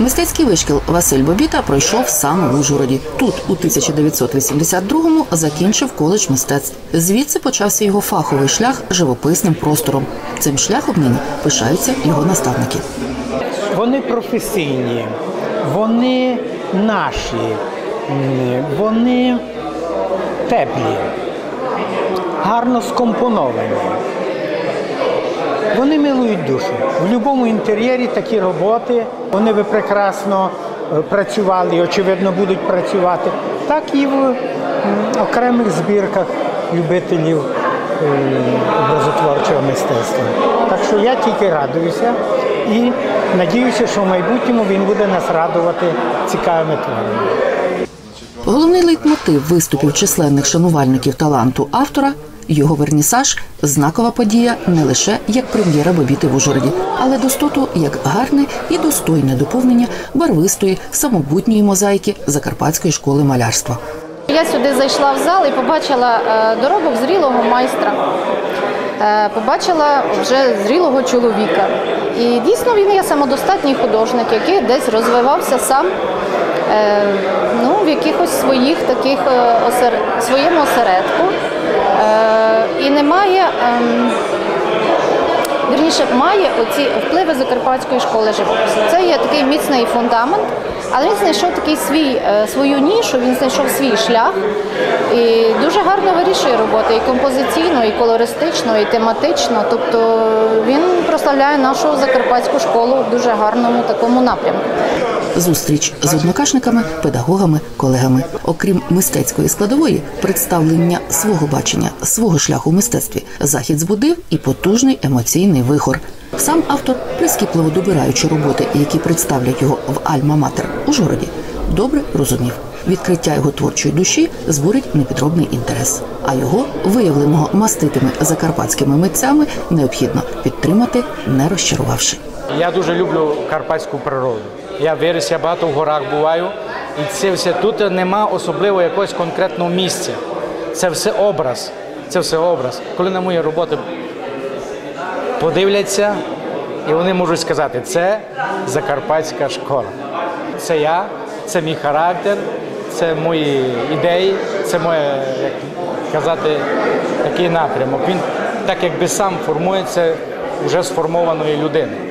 Мистецький вишкіл Василь Бобіта пройшов саме в Ужгороді. Тут у 1982-му закінчив коледж мистецтв. Звідси почався його фаховий шлях живописним простором. Цим шляхом нині пишаються його наставники. Вони професійні, вони наші, вони теплі, гарно скомпоновані. Вони милують душу. В будь-якому інтер'єрі такі роботи, вони би прекрасно е, працювали і, очевидно, будуть працювати, так і в окремих збірках любителів е, образотворчого мистецтва. Так що я тільки радуюся і надіюся, що в майбутньому він буде нас радувати цікавими творами. Головний лейтмотив виступів численних шанувальників таланту автора його вернісаж знакова подія не лише як прем'єра Бобіти в Ужгороді, але достоту як гарне і достойне доповнення барвистої самобутньої мозаїки Закарпатської школи малярства. Я сюди зайшла в зал і побачила е, доробок зрілого майстра. Е, Побачила вже зрілого чоловіка. І дійсно він є самодостатній художник, який десь розвивався сам е, ну, в якихось своїх таких осер- своєму осередку. Немає. ем, Вірніше, має оці впливи Закарпатської школи живопису. Це є такий міцний фундамент, але він знайшов такий свій, е, свою нішу, він знайшов свій шлях і дуже гарно вирішує роботи і композиційно, і колористично, і тематично. Тобто він прославляє нашу закарпатську школу в дуже гарному такому напрямку. Зустріч з однокашниками, педагогами, колегами. Окрім мистецької складової, представлення свого бачення, свого шляху в мистецтві, захід збудив і потужний емоційний вихор. Сам автор, прискіпливо добираючи роботи, які представлять його в Альма-Матер Ужгороді, добре розумів. Відкриття його творчої душі збурить непідробний інтерес, а його, виявленого маститими закарпатськими митцями, необхідно підтримати, не розчарувавши. Я дуже люблю карпатську природу. Я виріс, я багато в горах буваю, і це все тут нема особливо якогось конкретного місця. Це все образ. Це все образ. Коли на мої роботи подивляться, і вони можуть сказати, це закарпатська школа. Це я, це мій характер, це мої ідеї, це моє, як казати, такий напрямок. Він так якби сам формується вже сформованої людини.